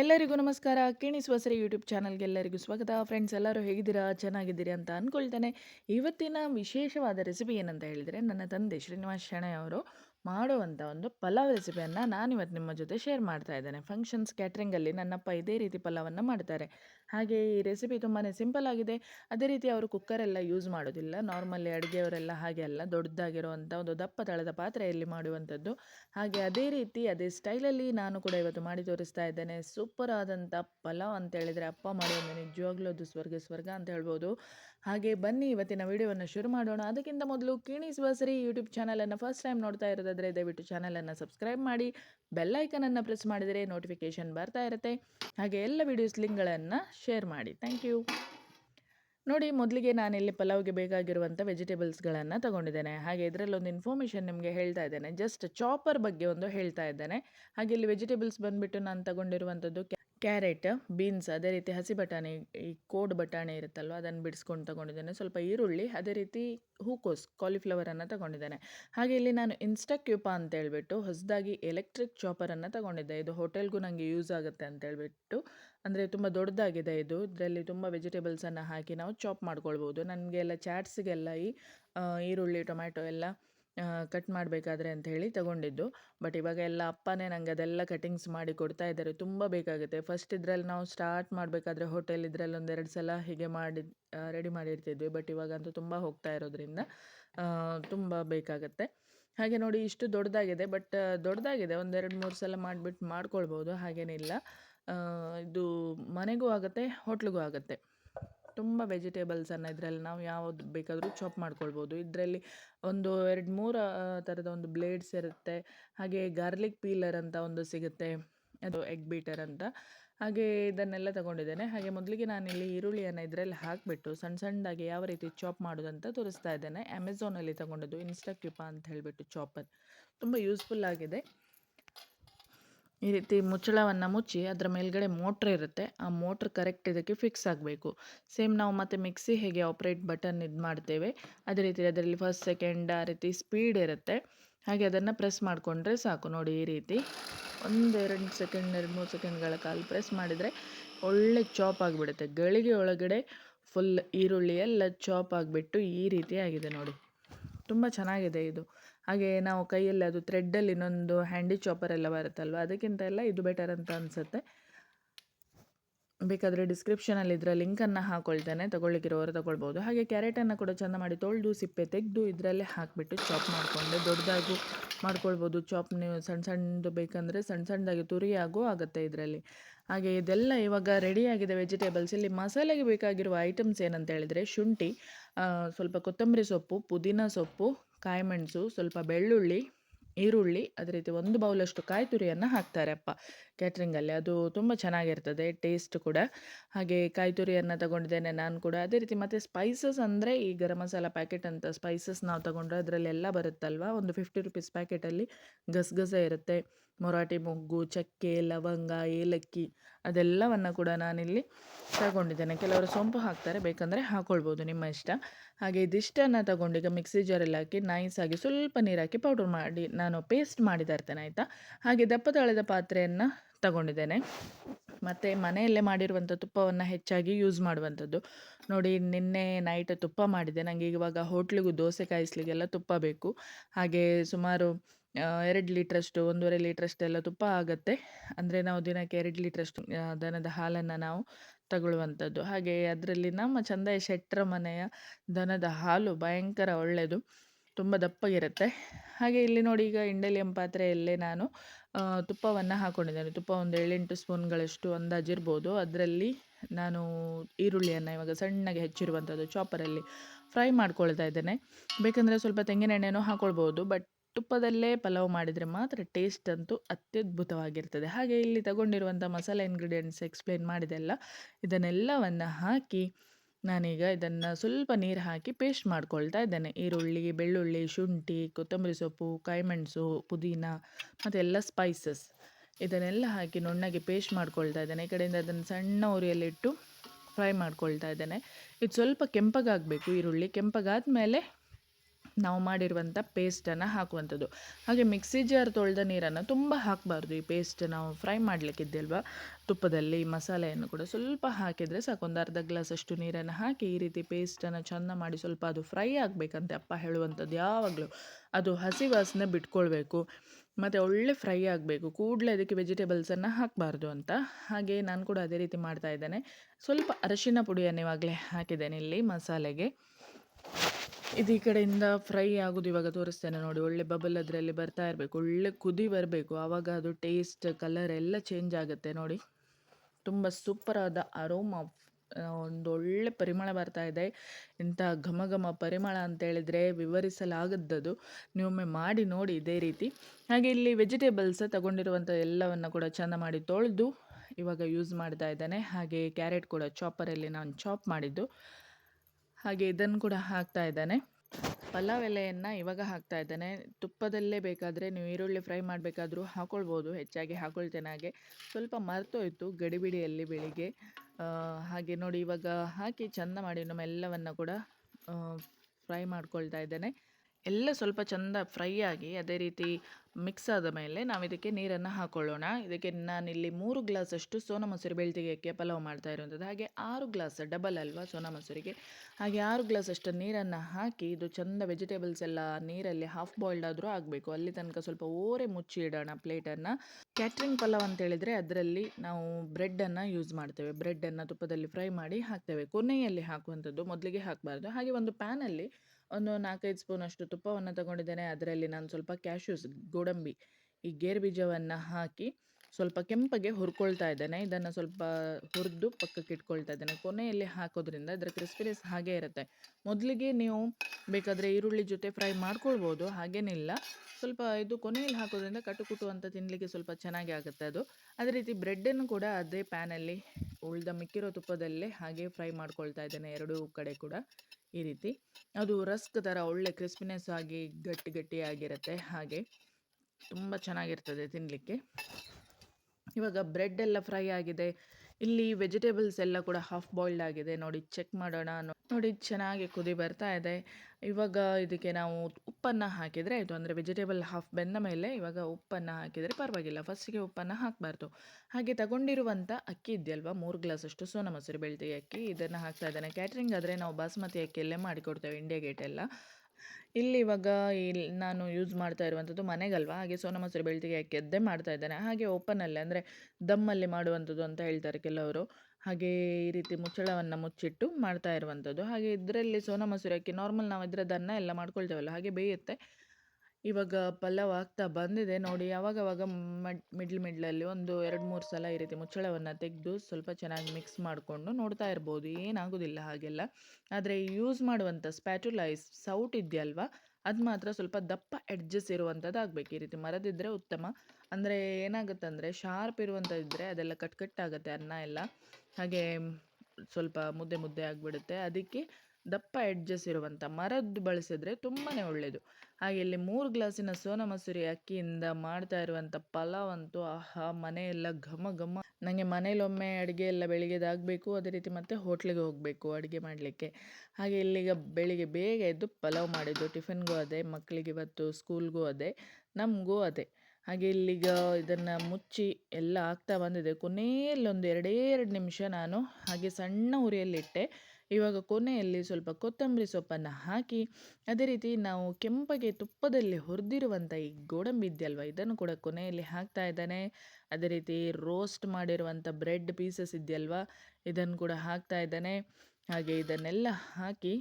ಎಲ್ಲರಿಗೂ ನಮಸ್ಕಾರ. ಕಿಣಿಸುವಸರಿ ಯೂಟ್ಯೂಬ್ ಚಾನಲ್ಗೆ ಎಲ್ಲರಿಗೂ ಸ್ವಾಗತ. ಫ್ರೆಂಡ್ಸ್ ಎಲ್ಲರೂ ಹೇಗಿದ್ದೀರಾ? ಚೆನ್ನಾಗಿದ್ದೀರಿ ಅಂತ ಅಂದ್ಕೊಳ್ತಾನೆ ಇವತ್ತಿನ ವಿಶೇಷವಾದ ರೆಸಿಪಿ ಏನಂತ ಹೇಳಿದರೆ, ನನ್ನ ತಂದೆ ಶ್ರೀನಿವಾಸ್ ಶೆಣೈ ಅವರು ಮಾಡುವಂಥ ಒಂದು ಪಲಾವ್ ರೆಸಿಪಿಯನ್ನು ನಾನಿವತ್ತು ನಿಮ್ಮ ಜೊತೆ ಶೇರ್ ಮಾಡ್ತಾ ಇದ್ದೇನೆ. ಫಂಕ್ಷನ್ಸ್ ಕ್ಯಾಟ್ರಿಂಗಲ್ಲಿ ನನ್ನಪ್ಪ ಇದೇ ರೀತಿ ಪಲಾವನ್ನು ಮಾಡ್ತಾರೆ. ಹಾಗೆ ಈ ರೆಸಿಪಿ ತುಂಬಾ ಸಿಂಪಲ್ ಆಗಿದೆ. ಅದೇ ರೀತಿ ಅವರು ಕುಕ್ಕರೆಲ್ಲ ಯೂಸ್ ಮಾಡೋದಿಲ್ಲ. ನಾರ್ಮಲಿ ಅಡುಗೆಯವರೆಲ್ಲ ಹಾಗೆ ಅಲ್ಲ. ದೊಡ್ಡದಾಗಿರುವಂಥ ಒಂದು ದಪ್ಪ ತಳದ ಪಾತ್ರೆಯಲ್ಲಿ ಮಾಡುವಂಥದ್ದು. ಹಾಗೆ ಅದೇ ರೀತಿ ಅದೇ ಸ್ಟೈಲಲ್ಲಿ ನಾನು ಕೂಡ ಇವತ್ತು ಮಾಡಿ ತೋರಿಸ್ತಾ ಇದ್ದೇನೆ. ಸೂಪರ್ ಆದಂಥ ಪಲಾವ್ ಅಂತ ಹೇಳಿದರೆ ಅಪ್ಪ ಮಾಡೋದು ನಿಜವಾಗ್ಲೂ ಅದು ಸ್ವರ್ಗ ಸ್ವರ್ಗ ಅಂತ ಹೇಳ್ಬೋದು. ಹಾಗೆ ಬನ್ನಿ ಇವತ್ತಿನ ವಿಡಿಯೋವನ್ನು ಶುರು ಮಾಡೋಣ. ಅದಕ್ಕಿಂತ ಮೊದಲು ಕಿಣಿಸುವ ಸರಿ ಯೂಟ್ಯೂಬ್ ಚಾನಲನ್ನು ಫಸ್ಟ್ ಟೈಮ್ ನೋಡ್ತಾ ಇರೋದಾದರೆ ದಯವಿಟ್ಟು ಚಾನಲನ್ನು ಸಬ್ಸ್ಕ್ರೈಬ್ ಮಾಡಿ. ಬೆಲ್ಲೈಕನನ್ನು ಪ್ರೆಸ್ ಮಾಡಿದರೆ ನೋಟಿಫಿಕೇಶನ್ ಬರ್ತಾ ಇರುತ್ತೆ. ಹಾಗೆ ಎಲ್ಲ ವಿಡಿಯೋಸ್ ಲಿಂಕ್ಗಳನ್ನು ಶೇರ್ ಮಾಡಿ. Thank you. ನೋಡಿ, ಮೊದಲಿಗೆ ನಾನಿಲ್ಲಿ ಪಲಾವ್ಗೆ ಬೇಕಾಗಿರುವಂಥ ವೆಜಿಟೇಬಲ್ಸ್ಗಳನ್ನು ತಗೊಂಡಿದ್ದೇನೆ. ಹಾಗೆ ಇದರಲ್ಲೊಂದು ಇನ್ಫಾರ್ಮೇಷನ್ ನಿಮಗೆ ಹೇಳ್ತಾ ಇದ್ದೇನೆ. ಜಸ್ಟ್ ಚಾಪರ್ ಬಗ್ಗೆ ಒಂದು ಹೇಳ್ತಾ ಇದ್ದೇನೆ. ಹಾಗೆ ಇಲ್ಲಿ ವೆಜಿಟೇಬಲ್ಸ್ ಬಂದುಬಿಟ್ಟು ನಾನು ತಗೊಂಡಿರುವಂಥದ್ದು ಕ್ಯಾರೆಟ್, ಬೀನ್ಸ್, ಅದೇ ರೀತಿ ಹಸಿ ಬಟಾಣಿ, ಈ ಕೋಡ್ ಬಟಾಣಿ ಇರುತ್ತಲ್ವ, ಅದನ್ನು ಬಿಡಿಸ್ಕೊಂಡು ತಗೊಂಡಿದ್ದೇನೆ. ಸ್ವಲ್ಪ ಈರುಳ್ಳಿ, ಅದೇ ರೀತಿ ಹೂಕೋಸ್ ಕಾಲಿಫ್ಲವರನ್ನು ತಗೊಂಡಿದ್ದೇನೆ. ಹಾಗೆ ಇಲ್ಲಿ ನಾನು ಇನ್ಸ್ಟಾಕ್ಯೂಪ ಅಂತ ಹೇಳ್ಬಿಟ್ಟು ಹೊಸದಾಗಿ ಎಲೆಕ್ಟ್ರಿಕ್ ಚಾಪರನ್ನು ತಗೊಂಡಿದ್ದೆ. ಇದು ಹೋಟೆಲ್ಗೂ ನನಗೆ ಯೂಸ್ ಆಗುತ್ತೆ ಅಂತ ಹೇಳ್ಬಿಟ್ಟು. ಅಂದರೆ ತುಂಬ ದೊಡ್ಡದಾಗಿದೆ ಇದು. ಇದರಲ್ಲಿ ತುಂಬ ವೆಜಿಟೇಬಲ್ಸನ್ನು ಹಾಕಿ ನಾವು ಚಾಪ್ ಮಾಡ್ಕೊಳ್ಬೋದು. ನನಗೆಲ್ಲ ಚಾಟ್ಸಿಗೆಲ್ಲ ಈ ಈರುಳ್ಳಿ ಟೊಮ್ಯಾಟೊ ಎಲ್ಲ ಕಟ್ ಮಾಡಬೇಕಾದ್ರೆ ಅಂತ ಹೇಳಿ ತಗೊಂಡಿದ್ದು. ಬಟ್ ಇವಾಗ ಎಲ್ಲ ಅಪ್ಪನೇ ನನಗೆ ಅದೆಲ್ಲ ಕಟಿಂಗ್ಸ್ ಮಾಡಿ ಕೊಡ್ತಾ ಇದ್ದಾರೆ. ತುಂಬ ಬೇಕಾಗುತ್ತೆ. ಫಸ್ಟ್ ಇದರಲ್ಲಿ ನಾವು ಸ್ಟಾರ್ಟ್ ಮಾಡಬೇಕಾದ್ರೆ ಹೋಟೆಲ್ ಇದರಲ್ಲಿ ಒಂದೆರಡು ಸಲ ಹೀಗೆ ಮಾಡಿ ರೆಡಿ ಮಾಡಿರ್ತಿದ್ವಿ. ಬಟ್ ಇವಾಗಂತೂ ತುಂಬ ಹೋಗ್ತಾ ಇರೋದ್ರಿಂದ ತುಂಬ ಬೇಕಾಗುತ್ತೆ. ಹಾಗೆ ನೋಡಿ ಇಷ್ಟು ದೊಡ್ಡದಾಗಿದೆ ಬಟ್ ದೊಡ್ಡದಾಗಿದೆ ಒಂದೆರಡು ಮೂರು ಸಲ ಮಾಡಿಬಿಟ್ಟು ಮಾಡ್ಕೊಳ್ಬೋದು. ಹಾಗೇನಿಲ್ಲ. ಇದು ಮನೆಗೂ ಆಗುತ್ತೆ ಹೋಟ್ಲಿಗೂ ಆಗುತ್ತೆ. ತುಂಬ ವೆಜಿಟೇಬಲ್ಸನ್ನು ಇದರಲ್ಲಿ ನಾವು ಯಾವ್ದು ಬೇಕಾದರೂ ಚಾಪ್ ಮಾಡ್ಕೊಳ್ಬೋದು. ಇದರಲ್ಲಿ ಒಂದು ಎರಡು ಮೂರು ಥರದ ಒಂದು ಬ್ಲೇಡ್ಸ್ ಇರುತ್ತೆ. ಹಾಗೆ ಗಾರ್ಲಿಕ್ ಪೀಲರ್ ಅಂತ ಒಂದು ಸಿಗುತ್ತೆ. ಅದು ಎಗ್ ಬೀಟರ್ ಅಂತ. ಹಾಗೆ ಇದನ್ನೆಲ್ಲ ತಗೊಂಡಿದ್ದೇನೆ. ಹಾಗೆ ಮೊದಲಿಗೆ ನಾನಿಲ್ಲಿ ಈರುಳ್ಳಿಯನ್ನು ಇದರಲ್ಲಿ ಹಾಕಿಬಿಟ್ಟು ಸಣ್ಣ ಸಣ್ಣದಾಗಿ ಯಾವ ರೀತಿ ಚಾಪ್ ಮಾಡೋದಂತ ತೋರಿಸ್ತಾ ಇದ್ದೇನೆ. ಅಮೆಝಾನಲ್ಲಿ ತಗೊಂಡದ್ದು ಇನ್ಸ್ಟಾಕ್ಯೂಪಾ ಅಂತ ಹೇಳಿಬಿಟ್ಟು ಚಾಪರ್ ತುಂಬ ಯೂಸ್ಫುಲ್ ಆಗಿದೆ. ಈ ರೀತಿ ಮುಚ್ಚಳವನ್ನು ಮುಚ್ಚಿ ಅದರ ಮೇಲ್ಗಡೆ ಮೋಟ್ರ್ ಇರುತ್ತೆ. ಆ ಮೋಟ್ರ್ ಕರೆಕ್ಟ್ ಇದಕ್ಕೆ ಫಿಕ್ಸ್ ಆಗಬೇಕು. ಸೇಮ್ ನಾವು ಮತ್ತೆ ಮಿಕ್ಸಿ ಹೇಗೆ ಆಪ್ರೇಟ್ ಬಟನ್ ಇದು ಮಾಡ್ತೇವೆ. ಅದೇ ರೀತಿ ಅದರಲ್ಲಿ ಫಸ್ಟ್ ಸೆಕೆಂಡ್ ಆ ರೀತಿ ಸ್ಪೀಡ್ ಇರುತ್ತೆ. ಹಾಗೆ ಅದನ್ನು ಪ್ರೆಸ್ ಮಾಡಿಕೊಂಡ್ರೆ ಸಾಕು. ನೋಡಿ ಈ ರೀತಿ ಒಂದು ಎರಡು ಸೆಕೆಂಡ್ ಎರಡು, ಮೂರು ಸೆಕೆಂಡ್ಗಳ ಕಾಲ ಪ್ರೆಸ್ ಮಾಡಿದರೆ ಒಳ್ಳೆ ಚಾಪ್ ಆಗಿಬಿಡುತ್ತೆ. ಗಳಿಗೆ ಒಳಗಡೆ ಫುಲ್ ಈರುಳ್ಳಿ ಎಲ್ಲ ಚಾಪ್ ಆಗಿಬಿಟ್ಟು ಈ ರೀತಿ ಆಗಿದೆ ನೋಡಿ. ತುಂಬ ಚೆನ್ನಾಗಿದೆ ಇದು. ಹಾಗೆ ನಾವು ಕೈಯಲ್ಲಿ ಅದು ಥ್ರೆಡ್ಡಲ್ಲಿ ಇನ್ನೊಂದು ಹ್ಯಾಂಡಿ ಚಾಪರ್ ಎಲ್ಲ ಬರುತ್ತಲ್ವ, ಅದಕ್ಕಿಂತ ಎಲ್ಲ ಇದು ಬೆಟರ್ ಅಂತ ಅನಿಸುತ್ತೆ. ಬೇಕಾದರೆ ಡಿಸ್ಕ್ರಿಪ್ಷನಲ್ಲಿ ಇದರ ಲಿಂಕನ್ನು ಹಾಕೊಳ್ತೇನೆ, ತೊಗೊಳ್ಳಿಕ್ಕಿರೋರು ತೊಗೊಳ್ಬೋದು. ಹಾಗೆ ಕ್ಯಾರೆಟನ್ನು ಕೂಡ ಚೆಂದ ಮಾಡಿ ತೊಳೆದು, ಸಿಪ್ಪೆ ತೆಗೆದು, ಇದರಲ್ಲೇ ಹಾಕಿಬಿಟ್ಟು ಚಾಪ್ ಮಾಡಿಕೊಂಡು. ದೊಡ್ಡದಾಗೂ ಮಾಡ್ಕೊಳ್ಬೋದು. ಚಾಪ್ ನೀವು ಸಣ್ಣ ಸಣ್ಣದು ಬೇಕಂದರೆ ಸಣ್ಣ ಸಣ್ಣದಾಗಿ ತುರಿಯಾಗೂ ಆಗುತ್ತೆ ಇದರಲ್ಲಿ. ಹಾಗೆ ಇದೆಲ್ಲ ಇವಾಗ ರೆಡಿಯಾಗಿದೆ ವೆಜಿಟೇಬಲ್ಸ್ ಇಲ್ಲಿ ಮಸಾಲೆಗೆ ಬೇಕಾಗಿರುವ ಐಟಮ್ಸ್ ಏನಂತ ಹೇಳಿದರೆ ಶುಂಠಿ ಸ್ವಲ್ಪ ಕೊತ್ತಂಬರಿ ಸೊಪ್ಪು, ಪುದೀನ ಸೊಪ್ಪು ಕಾಯಿಮೆಣಸು ಸ್ವಲ್ಪ ಬೆಳ್ಳುಳ್ಳಿ, ಈರುಳ್ಳಿ, ಅದೇ ರೀತಿ ಒಂದು ಬೌಲಷ್ಟು ಕಾಯಿ ತುರಿಯನ್ನು ಹಾಕ್ತಾರೆ ಅಪ್ಪ. ಕ್ಯಾಟ್ರಿಂಗಲ್ಲಿ ಅದು ತುಂಬ ಚೆನ್ನಾಗಿರ್ತದೆ, ಟೇಸ್ಟ್ ಕೂಡ. ಹಾಗೆ ಕಾಯಿ ತುರಿಯನ್ನು ತಗೊಂಡಿದ್ದೇನೆ ನಾನು ಕೂಡ. ಅದೇ ರೀತಿ ಮತ್ತು ಸ್ಪೈಸಸ್ ಅಂದರೆ ಈ ಗರಂ ಮಸಾಲ ಪ್ಯಾಕೆಟ್ ಅಂತ ಸ್ಪೈಸಸ್ ನಾವು ತಗೊಂಡ್ರೆ ಅದರಲ್ಲೆಲ್ಲ ಬರುತ್ತಲ್ವ? ಒಂದು ಫಿಫ್ಟಿ ರುಪೀಸ್ ಪ್ಯಾಕೆಟಲ್ಲಿ ಗಸಗಸೆ ಇರುತ್ತೆ. ಮೊರಾಟಿ ಮೊಗ್ಗು, ಚಕ್ಕೆ, ಲವಂಗ, ಏಲಕ್ಕಿ ಅದೆಲ್ಲವನ್ನು ಕೂಡ ನಾನಿಲ್ಲಿ ತಗೊಂಡಿದ್ದೇನೆ. ಕೆಲವರು ಸೊಂಪು ಹಾಕ್ತಾರೆ, ಬೇಕಂದರೆ ಹಾಕ್ಕೊಳ್ಬೋದು ನಿಮ್ಮ ಇಷ್ಟ. ಹಾಗೆ ಇದಿಷ್ಟನ್ನು ತಗೊಂಡೀಗ ಮಿಕ್ಸಿ ಜಾರಲ್ಲಿ ಹಾಕಿ ನೈಸಾಗಿ ಸ್ವಲ್ಪ ನೀರು ಹಾಕಿ ಪೌಡರ್ ಮಾಡಿ ನಾನು ಪೇಸ್ಟ್ ಮಾಡಿದ ಇರ್ತೇನೆ ಆಯಿತಾ? ಹಾಗೆ ದಪ್ಪ ತಳೆದ ಪಾತ್ರೆಯನ್ನು ತಗೊಂಡಿದ್ದೇನೆ. ಮತ್ತು ಮನೆಯಲ್ಲೇ ಮಾಡಿರುವಂಥ ತುಪ್ಪವನ್ನು ಹೆಚ್ಚಾಗಿ ಯೂಸ್ ಮಾಡುವಂಥದ್ದು. ನೋಡಿ, ನಿನ್ನೆ ನೈಟ್ ತುಪ್ಪ ಮಾಡಿದೆ ನನಗೆ ಇವಾಗ ಹೋಟ್ಲಿಗೂ ದೋಸೆ ಕಾಯಿಸ್ಲಿಕ್ಕೆಲ್ಲ ತುಪ್ಪ ಬೇಕು. ಹಾಗೆ ಸುಮಾರು ಎರಡು ಲೀಟ್ರಷ್ಟು, ಒಂದೂವರೆ ಲೀಟ್ರಷ್ಟೆಲ್ಲ ತುಪ್ಪ ಆಗುತ್ತೆ. ಅಂದರೆ ನಾವು ದಿನಕ್ಕೆ ಎರಡು ಲೀಟ್ರಷ್ಟು ದನದ ಹಾಲನ್ನು ನಾವು ತಗೊಳ್ಳುವಂಥದ್ದು. ಹಾಗೆ ಅದರಲ್ಲಿ ನಮ್ಮ ಚಂದಯ ಶೆಟ್ಟರ ಮನೆಯ ದನದ ಹಾಲು ಭಯಂಕರ ಒಳ್ಳೆಯದು ತುಂಬ ದಪ್ಪಗಿರುತ್ತೆ. ಹಾಗೆ ಇಲ್ಲಿ ನೋಡಿ ಈಗ ಇಂಡಲಿಯಂ ಪಾತ್ರೆಯಲ್ಲೇ ನಾನು ತುಪ್ಪವನ್ನು ಹಾಕ್ಕೊಂಡಿದ್ದೇನೆ ತುಪ್ಪ ಒಂದು ಏಳೆಂಟು ಸ್ಪೂನ್ಗಳಷ್ಟು ಅಂದಾಜಿರ್ಬೋದು. ಅದರಲ್ಲಿ ನಾನು ಈರುಳ್ಳಿಯನ್ನು ಇವಾಗ ಸಣ್ಣಗೆ ಹೆಚ್ಚಿರುವಂಥದ್ದು, ಚಾಪರಲ್ಲಿ ಫ್ರೈ ಮಾಡ್ಕೊಳ್ತಾ ಇದ್ದೇನೆ. ಬೇಕಂದರೆ ಸ್ವಲ್ಪ ತೆಂಗಿನ ಎಣ್ಣೆನೂ ಹಾಕ್ಕೊಳ್ಬೋದು ಬಟ್ ತುಪ್ಪದಲ್ಲೇ ಪಲಾವ್ ಮಾಡಿದರೆ ಮಾತ್ರ ಟೇಸ್ಟ್ ಅಂತೂ ಅತ್ಯದ್ಭುತವಾಗಿರ್ತದೆ. ಹಾಗೆ ಇಲ್ಲಿ ತಗೊಂಡಿರುವಂಥ ಮಸಾಲೆ ಇಂಗ್ರೀಡಿಯೆಂಟ್ಸ್ ಎಕ್ಸ್ಪ್ಲೇನ್ ಮಾಡಿದೆಲ್ಲ ಇದನ್ನೆಲ್ಲವನ್ನು ಹಾಕಿ ನಾನೀಗ ಇದನ್ನು ಸ್ವಲ್ಪ ನೀರು ಹಾಕಿ ಪೇಸ್ಟ್ ಮಾಡ್ಕೊಳ್ತಾ ಇದ್ದೇನೆ. ಈರುಳ್ಳಿ, ಬೆಳ್ಳುಳ್ಳಿ, ಶುಂಠಿ, ಕೊತ್ತಂಬರಿ ಸೊಪ್ಪು, ಕಾಯಿಮೆಣಸು, ಪುದೀನ ಮತ್ತು ಎಲ್ಲ ಸ್ಪೈಸಸ್ ಇದನ್ನೆಲ್ಲ ಹಾಕಿ ನುಣ್ಣಗೆ ಪೇಸ್ಟ್ ಮಾಡ್ಕೊಳ್ತಾ ಇದ್ದೇನೆ. ಈ ಕಡೆಯಿಂದ ಅದನ್ನು ಸಣ್ಣ ಉರಿಯಲ್ಲಿಟ್ಟು ಫ್ರೈ ಮಾಡ್ಕೊಳ್ತಾ ಇದ್ದೇನೆ. ಇದು ಸ್ವಲ್ಪ ಕೆಂಪಗಾಗಬೇಕು ಈರುಳ್ಳಿ. ಕೆಂಪಗಾದ ಮೇಲೆ ನಾವು ಮಾಡಿರುವಂಥ ಪೇಸ್ಟನ್ನು ಹಾಕುವಂಥದ್ದು. ಹಾಗೆ ಮಿಕ್ಸಿ ಜಾರ್ ತೊಳೆದ ನೀರನ್ನು ತುಂಬ ಹಾಕಬಾರ್ದು ಈ ಪೇಸ್ಟ್ ನಾವು ಫ್ರೈ ಮಾಡಲಿಕ್ಕಿದ್ದಲ್ವ ತುಪ್ಪದಲ್ಲಿ ಮಸಾಲೆಯನ್ನು ಕೂಡ ಸ್ವಲ್ಪ ಹಾಕಿದರೆ ಸಾಕು. ಒಂದು ಅರ್ಧ ಗ್ಲಾಸಷ್ಟು ನೀರನ್ನು ಹಾಕಿ ಈ ರೀತಿ ಪೇಸ್ಟನ್ನು ಚೆಂದ ಮಾಡಿ ಸ್ವಲ್ಪ ಅದು ಫ್ರೈ ಆಗಬೇಕಂತೆ ಅಪ್ಪ ಹೇಳುವಂಥದ್ದು ಯಾವಾಗಲೂ. ಅದು ಹಸಿ ವಾಸನೆ ಬಿಟ್ಕೊಳ್ಬೇಕು. ಮತ್ತು ಒಳ್ಳೆ ಫ್ರೈ ಆಗಬೇಕು. ಕೂಡಲೇ ಅದಕ್ಕೆ ವೆಜಿಟೇಬಲ್ಸನ್ನು ಹಾಕಬಾರ್ದು ಅಂತ. ಹಾಗೆ ನಾನು ಕೂಡ ಅದೇ ರೀತಿ ಮಾಡ್ತಾ ಇದ್ದೇನೆ. ಸ್ವಲ್ಪ ಅರಶಿನ ಪುಡಿಯನ್ನು ಇವಾಗಲೇ ಹಾಕಿದ್ದೇನೆ ಇಲ್ಲಿ ಮಸಾಲೆಗೆ. ಇದು ಈ ಕಡೆಯಿಂದ ಫ್ರೈ ಆಗೋದು ಇವಾಗ ತೋರಿಸ್ತೇನೆ ನೋಡಿ. ಒಳ್ಳೆ ಬಬಲ್ ಅದರಲ್ಲಿ ಬರ್ತಾ ಇರಬೇಕು. ಒಳ್ಳೆ ಕುದಿ ಬರಬೇಕು. ಆವಾಗ ಅದು ಟೇಸ್ಟ್ ಕಲರ್ ಎಲ್ಲ ಚೇಂಜ್ ಆಗುತ್ತೆ ನೋಡಿ. ತುಂಬ ಸೂಪರಾದ ಅರೋಮ ಒಂದು ಒಳ್ಳೆ ಪರಿಮಳ ಬರ್ತಾ ಇದೆ. ಇಂಥ ಘಮ ಘಮ ಪರಿಮಳ ಅಂತ ಹೇಳಿದರೆ ವಿವರಿಸಲಾಗದ್ದದು. ನೀವೊಮ್ಮೆ ಮಾಡಿ ನೋಡಿ ಇದೇ ರೀತಿ. ಹಾಗೆ ಇಲ್ಲಿ ವೆಜಿಟೇಬಲ್ಸ್ ತಗೊಂಡಿರುವಂಥ ಎಲ್ಲವನ್ನು ಕೂಡ ಚೆಂದ ಮಾಡಿ ತೊಳೆದು ಇವಾಗ ಯೂಸ್ ಮಾಡ್ತಾ ಇದ್ದಾನೆ. ಹಾಗೆ ಕ್ಯಾರೆಟ್ ಕೂಡ ಚಾಪರಲ್ಲಿ ನಾನು ಚಾಪ್ ಮಾಡಿದ್ದು. ಹಾಗೆ ಇದನ್ನು ಕೂಡ ಹಾಕ್ತಾ ಇದ್ದಾನೆ. ಪಲಾವ್ ಎಲೆಯನ್ನು ಇವಾಗ ಹಾಕ್ತಾ ಇದ್ದಾನೆ. ತುಪ್ಪದಲ್ಲೇ ಬೇಕಾದರೆ ನೀವು ಈರುಳ್ಳಿ ಫ್ರೈ ಮಾಡಬೇಕಾದ್ರೂ ಹಾಕ್ಕೊಳ್ಬೋದು ಹೆಚ್ಚಾಗಿ ಹಾಕ್ಕೊಳ್ತೇನೆ ಹಾಗೆ. ಸ್ವಲ್ಪ ಮರ್ತೋಯ್ತು ಗಡಿಬಿಡಿಯಲ್ಲಿ ಬೆಳಿಗ್ಗೆ. ಹಾಗೆ ನೋಡಿ ಇವಾಗ ಹಾಕಿ ಚಂದ ಮಾಡಿ ನಮ್ಮೆಲ್ಲವನ್ನು ಕೂಡ ಫ್ರೈ ಮಾಡ್ಕೊಳ್ತಾ ಇದ್ದೇನೆ. ಎಲ್ಲ ಸ್ವಲ್ಪ ಚಂದ ಫ್ರೈ ಆಗಿ ಅದೇ ರೀತಿ ಮಿಕ್ಸ್ ಆದ ಮೇಲೆ ನಾವು ಇದಕ್ಕೆ ನೀರನ್ನು ಹಾಕ್ಕೊಳ್ಳೋಣ ಇದಕ್ಕೆ ನಾನಿಲ್ಲಿ ಮೂರು ಗ್ಲಾಸಷ್ಟು ಸೋನಾ ಮಸೂರಿ ಬೆಳ್ತಿಗೆಕ್ಕೆ ಪಲಾವ್ ಮಾಡ್ತಾ ಇರುವಂಥದ್ದು ಹಾಗೆ ಆರು ಗ್ಲಾಸ್ ಡಬಲ್ ಅಲ್ವಾ ಸೋನಾ ಮಸೂರಿಗೆ. ಹಾಗೆ ಆರು ಗ್ಲಾಸಷ್ಟು ನೀರನ್ನು ಹಾಕಿ ಇದು ಚಂದ ವೆಜಿಟೇಬಲ್ಸ್ ಎಲ್ಲ ನೀರಲ್ಲಿ ಹಾಫ್ ಬಾಯ್ಲ್ಡ್ ಆದರೂ ಆಗಬೇಕು. ಅಲ್ಲಿ ತನಕ ಸ್ವಲ್ಪ ಓರೆ ಮುಚ್ಚಿ ಇಡೋಣ ಪ್ಲೇಟನ್ನು ಕ್ಯಾಟ್ರಿಂಗ್ ಪಲಾವ್ ಅಂತ ಹೇಳಿದರೆ ಅದರಲ್ಲಿ ನಾವು ಬ್ರೆಡ್ಡನ್ನು ಯೂಸ್ ಮಾಡ್ತೇವೆ. ಬ್ರೆಡ್ಡನ್ನು ತುಪ್ಪದಲ್ಲಿ ಫ್ರೈ ಮಾಡಿ ಹಾಕ್ತೇವೆ. ಕೊನೆಯಲ್ಲಿ ಹಾಕುವಂಥದ್ದು ಮೊದಲಿಗೆ ಹಾಕಬಾರ್ದು. ಹಾಗೆ ಒಂದು ಪ್ಯಾನಲ್ಲಿ ಒಂದು ನಾಲ್ಕೈದು ಸ್ಪೂನಷ್ಟು ತುಪ್ಪವನ್ನು ತಗೊಂಡಿದ್ದೇನೆ. ಅದರಲ್ಲಿ ನಾನು ಸ್ವಲ್ಪ ಕ್ಯಾಶ್ಯೂಸ್ ಗೋಡಂಬಿ, ಈ ಗೇರು ಬೀಜವನ್ನು ಹಾಕಿ ಸ್ವಲ್ಪ ಕೆಂಪಗೆ ಹುರ್ಕೊಳ್ತಾ ಇದ್ದೇನೆ. ಇದನ್ನು ಸ್ವಲ್ಪ ಹುರಿದು ಪಕ್ಕಕ್ಕೆ ಇಟ್ಕೊಳ್ತಾ ಇದ್ದೇನೆ. ಕೊನೆಯಲ್ಲಿ ಹಾಕೋದ್ರಿಂದ ಇದರ ಕ್ರಿಸ್ಪಿನೆಸ್ ಹಾಗೇ ಇರುತ್ತೆ. ಮೊದಲಿಗೆ ನೀವು ಬೇಕಾದರೆ ಈರುಳ್ಳಿ ಜೊತೆ ಫ್ರೈ ಮಾಡ್ಕೊಳ್ಬೋದು ಹಾಗೇನಿಲ್ಲ ಸ್ವಲ್ಪ ಇದು ಕೊನೆಯಲ್ಲಿ ಹಾಕೋದ್ರಿಂದ ಕಟು ಕುಟು ಅಂತ ತಿನ್ನಲಿಕ್ಕೆ ಸ್ವಲ್ಪ ಚೆನ್ನಾಗಿ ಆಗುತ್ತೆ ಅದು. ಅದೇ ರೀತಿ ಬ್ರೆಡ್ಡನ್ನು ಕೂಡ ಅದೇ ಪ್ಯಾನಲ್ಲಿ ಉಳ್ದ ಮಿಕ್ಕಿರೋ ತುಪ್ಪದಲ್ಲೇ ಹಾಗೆ ಫ್ರೈ ಮಾಡ್ಕೊಳ್ತಾ ಇದ್ದೇನೆ, ಎರಡೂ ಕಡೆ ಕೂಡ ಈ ರೀತಿ. ಅದು ರಸ್ಕ್ ಥರ ಒಳ್ಳೆ ಕ್ರಿಸ್ಪಿನೆಸ್ ಆಗಿ ಗಟ್ಟಿ ಗಟ್ಟಿಯಾಗಿರುತ್ತೆ, ಹಾಗೆ ತುಂಬ ಚೆನ್ನಾಗಿರ್ತದೆ ತಿನ್ನಲಿಕ್ಕೆ ಇವಾಗ ಬ್ರೆಡ್ ಎಲ್ಲ ಫ್ರೈ ಆಗಿದೆ ಇಲ್ಲಿ ವೆಜಿಟೇಬಲ್ಸ್ ಎಲ್ಲ ಕೂಡ ಹಾಫ್ ಬಾಯ್ಲ್ಡ್ ಆಗಿದೆ. ನೋಡಿ ಚೆಕ್ ಮಾಡೋಣ ನೋಡಿ, ಚೆನ್ನಾಗಿ ಕುದಿ ಬರ್ತಾ ಇದೆ. ಇವಾಗ ಇದಕ್ಕೆ ನಾವು ಉಪ್ಪನ್ನು ಹಾಕಿದರೆ ಆಯಿತು. ಅಂದರೆ ವೆಜಿಟೇಬಲ್ ಹಾಫ್ ಬೆಂದ ಮೇಲೆ ಇವಾಗ ಉಪ್ಪನ್ನು ಹಾಕಿದರೆ ಪರವಾಗಿಲ್ಲ. ಫಸ್ಟಿಗೆ ಉಪ್ಪನ್ನು ಹಾಕಬಾರ್ದು. ಹಾಗೆ ತಗೊಂಡಿರುವಂಥ ಅಕ್ಕಿ ಇದೆಯಲ್ವಾ? ಮೂರು ಗ್ಲಾಸಷ್ಟು ಸೋನ ಮೊಸರು ಬೆಳ್ತಿಗೆ ಅಕ್ಕಿ. ಇದನ್ನು ಹಾಕ್ತಾ ಇದ್ದಾನೆ. ಕ್ಯಾಟ್ರಿಂಗ್ ಆದರೆ ನಾವು ಬಾಸ್ಮತಿ ಅಕ್ಕಿಯಲ್ಲೇ ಮಾಡಿಕೊಡ್ತೇವೆ ಇಂಡಿಯಾ ಗೇಟೆಲ್ಲ ಇಲ್ಲಿ ಇವಾಗ ಇಲ್ಲಿ ನಾನು ಯೂಸ್ ಮಾಡ್ತಾ ಇರುವಂಥದ್ದು ಮನೆಗಲ್ವಾ? ಹಾಗೆ ಸೋನಾ ಮಸೂರಿ ಬೆಳ್ತಿಗೆ ಅಕ್ಕಿಯದ್ದೇ ಮಾಡ್ತಾ ಇದ್ದೇನೆ. ಹಾಗೆ ಓಪನಲ್ಲಿ ಅಂದರೆ ದಮ್ಮಲ್ಲಿ ಮಾಡುವಂಥದ್ದು ಅಂತ ಹೇಳ್ತಾರೆ ಕೆಲವರು. ಹಾಗೆ ಈ ರೀತಿ ಮುಚ್ಚಳವನ್ನು ಮುಚ್ಚಿಟ್ಟು ಮಾಡ್ತಾ ಇರುವಂಥದ್ದು ಹಾಗೆ ಇದರಲ್ಲಿ ಸೋನಾ ಮಸೂರಿ ಅಕ್ಕಿ ನಾರ್ಮಲ್ ನಾವು ಇದರದನ್ನ ಎಲ್ಲ ಮಾಡ್ಕೊಳ್ತೇವಲ್ಲ, ಹಾಗೆ ಬೇಯುತ್ತೆ. ಇವಾಗ ಪಲಾವ್ ಆಗ್ತಾ ಬಂದಿದೆ. ನೋಡಿ, ಯಾವಾಗವಾಗ ಮಡ್ ಮಿಡ್ಲ್ ಮಿಡ್ಲಲ್ಲಿ ಒಂದು ಎರಡು ಮೂರು ಸಲ ಈ ರೀತಿ ಮುಚ್ಚಳವನ್ನು ತೆಗೆದು ಸ್ವಲ್ಪ ಚೆನ್ನಾಗಿ ಮಿಕ್ಸ್ ಮಾಡಿಕೊಂಡು ನೋಡ್ತಾ ಇರ್ಬೋದು. ಏನಾಗೋದಿಲ್ಲ ಹಾಗೆಲ್ಲ. ಆದರೆ ಯೂಸ್ ಮಾಡುವಂಥ ಸ್ಪ್ಯಾಟುಲೈಸ್ ಸೌಟ್ ಇದೆಯಲ್ವಾ? ಅದು ಮಾತ್ರ ಸ್ವಲ್ಪ ದಪ್ಪ ಎಡ್ಜಸ್ ಇರುವಂಥದ್ದು ಆಗಬೇಕು. ಈ ರೀತಿ ಮರದಿದ್ದರೆ ಉತ್ತಮ. ಅಂದರೆ ಏನಾಗುತ್ತೆ ಅಂದರೆ ಶಾರ್ಪ್ ಇರುವಂಥದ್ದು ಇದ್ದರೆ ಅದೆಲ್ಲ ಕಟ್ ಕಟ್ ಆಗುತ್ತೆ ಅನ್ನ ಎಲ್ಲ. ಹಾಗೆ ಸ್ವಲ್ಪ ಮುದ್ದೆ ಮುದ್ದೆ ಆಗಿಬಿಡುತ್ತೆ. ಅದಕ್ಕೆ ದಪ್ಪ ಎಡ್ಜಸ್ ಇರುವಂಥ ಮರದ್ದು ಬಳಸಿದ್ರೆ ತುಂಬಾ ಒಳ್ಳೆಯದು ಹಾಗೆ ಇಲ್ಲಿ ಮೂರು ಗ್ಲಾಸಿನ ಸೋನಾ ಮಸೂರಿ ಅಕ್ಕಿಯಿಂದ ಮಾಡ್ತಾ ಇರುವಂಥ ಪಲಾವ್ ಅಂತೂ ಆಹಾ, ಮನೆಯೆಲ್ಲ ಘಮ ಘಮ. ನನಗೆ ಮನೇಲೊಮ್ಮೆ ಅಡುಗೆ ಎಲ್ಲ ಬೆಳಿಗ್ಗೆದಾಗಬೇಕು ಅದೇ ರೀತಿ ಮತ್ತೆ ಹೋಟ್ಲಿಗೆ ಹೋಗಬೇಕು ಅಡುಗೆ ಮಾಡಲಿಕ್ಕೆ. ಹಾಗೆ ಇಲ್ಲಿಗ ಬೆಳಿಗ್ಗೆ ಬೇಗ ಎದ್ದು ಪಲಾವ್ ಮಾಡಿದ್ದು, ಟಿಫಿನ್ಗೂ ಅದೇ ಮಕ್ಕಳಿಗೆ ಇವತ್ತು ಸ್ಕೂಲ್ಗೂ ಅದೇ, ನಮಗೂ ಅದೇ. ಹಾಗೆ ಇಲ್ಲಿಗ ಇದನ್ನು ಮುಚ್ಚಿ ಎಲ್ಲ ಆಗ್ತಾ ಬಂದಿದೆ. ಕೊನೆಯಲ್ಲೊಂದು ಎರಡೇ ಎರಡು ನಿಮಿಷ ನಾನು ಹಾಗೆ ಸಣ್ಣ ಉರಿಯಲ್ಲಿಟ್ಟೆ ಇವಾಗ ಕೊನೆಯಲ್ಲಿ ಸ್ವಲ್ಪ ಕೊತ್ತಂಬರಿ ಸೊಪ್ಪನ್ನು ಹಾಕಿ, ಅದೇ ರೀತಿ ನಾವು ಕೆಂಪಗೆ ತುಪ್ಪದಲ್ಲಿ ಹುರಿದಿರುವಂಥ ಈ ಗೋಡಂಬಿ ಇದೆಯಲ್ವ? ಇದನ್ನು ಕೂಡ ಕೊನೆಯಲ್ಲಿ ಹಾಕ್ತಾ ಇದ್ದಾನೆ. ಅದೇ ರೀತಿ ರೋಸ್ಟ್ ಮಾಡಿರುವಂಥ ಬ್ರೆಡ್ ಪೀಸಸ್ ಇದೆಯಲ್ವ? ಇದನ್ನು ಕೂಡ ಹಾಕ್ತಾ ಇದ್ದಾನೆ. ಹಾಗೆ ಇದನ್ನೆಲ್ಲ ಹಾಕಿ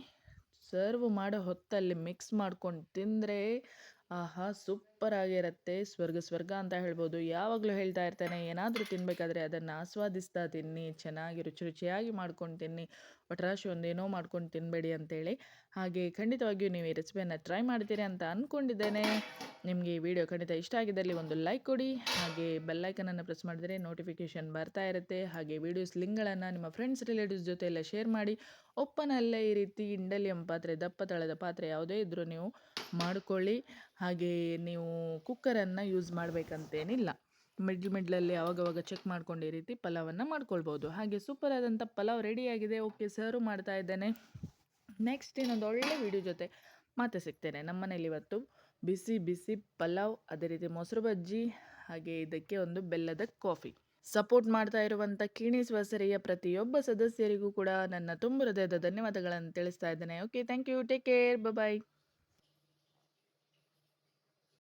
ಸರ್ವ್ ಮಾಡೋ ಹೊತ್ತಲ್ಲಿ ಮಿಕ್ಸ್ ಮಾಡ್ಕೊಂಡು ತಿಂದರೆ, ಆಹಾ ಸೂಪರ್ ಆಗಿರುತ್ತೆ, ಸ್ವರ್ಗ ಸ್ವರ್ಗ ಅಂತ ಹೇಳ್ಬೋದು. ಯಾವಾಗಲೂ ಹೇಳ್ತಾ ಇರ್ತಾನೆ, ಏನಾದರೂ ತಿನ್ನಬೇಕಾದ್ರೆ ಅದನ್ನು ಆಸ್ವಾದಿಸ್ತಾ ತಿನ್ನಿ, ಚೆನ್ನಾಗಿ ರುಚಿ ರುಚಿಯಾಗಿ ಮಾಡ್ಕೊಂಡು ತಿನ್ನಿ, ಒಟ್ರಾಶಿ ಒಂದೇನೋ ಮಾಡ್ಕೊಂಡು ತಿನ್ನಬೇಡಿ ಅಂತೇಳಿ. ಹಾಗೆ ಖಂಡಿತವಾಗಿಯೂ ನೀವು ಈ ರೆಸಿಪಿಯನ್ನು ಟ್ರೈ ಮಾಡ್ತೀರಿ ಅಂತ ಅಂದ್ಕೊಂಡಿದ್ದೇನೆ ನಿಮಗೆ ಈ ವಿಡಿಯೋ ಖಂಡಿತ ಇಷ್ಟ ಆಗಿದ್ದಲ್ಲಿ ಒಂದು ಲೈಕ್ ಕೊಡಿ, ಹಾಗೆ ಬೆಲ್ಲೈಕನನ್ನು ಪ್ರೆಸ್ ಮಾಡಿದರೆ ನೋಟಿಫಿಕೇಷನ್ ಬರ್ತಾ ಇರುತ್ತೆ. ಹಾಗೆ ವೀಡಿಯೋಸ್ ಲಿಂಕ್ಗಳನ್ನು ನಿಮ್ಮ ಫ್ರೆಂಡ್ಸ್, ರಿಲೇಟಿವ್ಸ್ ಜೊತೆ ಎಲ್ಲ ಶೇರ್ ಮಾಡಿ, ಒಪ್ಪನಲ್ಲೇ ಈ ರೀತಿ ಇಂಡಲಿಯಂ ಪಾತ್ರೆ, ದಪ್ಪ ತಳದ ಪಾತ್ರೆ ಯಾವುದೇ ಇದ್ದರೂ ನೀವು ಮಾಡಿಕೊಳ್ಳಿ. ಹಾಗೆ ನೀವು ಕುಕ್ಕರನ್ನು ಯೂಸ್ ಮಾಡಬೇಕಂತೇನಿಲ್ಲ. ಮಿಡ್ಲ್ ಮಿಡ್ಲಲ್ಲಿ ಅವಾಗವಾಗ ಚೆಕ್ ಮಾಡ್ಕೊಂಡು ಈ ರೀತಿ ಪಲಾವನ್ನು ಮಾಡ್ಕೊಳ್ಬೋದು. ಹಾಗೆ ಸೂಪರ್ ಆದಂಥ ಪಲಾವ್ ರೆಡಿಯಾಗಿದೆ ಓಕೆ ಸರ್ವ್ ಮಾಡ್ತಾ ಇದ್ದೇನೆ. ನೆಕ್ಸ್ಟ್ ಇನ್ನೊಂದು ಒಳ್ಳೆ ವಿಡಿಯೋ ಜೊತೆ ಮತ್ತೆ ಸಿಗ್ತೇನೆ. ನಮ್ಮ ಮನೇಲಿ ಇವತ್ತು ಬಿಸಿ ಬಿಸಿ ಪಲಾವ್, ಅದೇ ರೀತಿ ಮೊಸರು ಬಜ್ಜಿ, ಹಾಗೆ ಇದಕ್ಕೆ ಒಂದು ಬೆಲ್ಲದ ಕಾಫಿ ಸಪೋರ್ಟ್ ಮಾಡ್ತಾ ಇರುವಂಥ ಕಿಣಿ ಸ್ವಸರಿಯ ಪ್ರತಿಯೊಬ್ಬ ಸದಸ್ಯರಿಗೂ ಕೂಡ ನನ್ನ ತುಂಬ ಹೃದಯದ ಧನ್ಯವಾದಗಳನ್ನು ತಿಳಿಸ್ತಾ ಇದ್ದೇನೆ. Okay thank you take care bye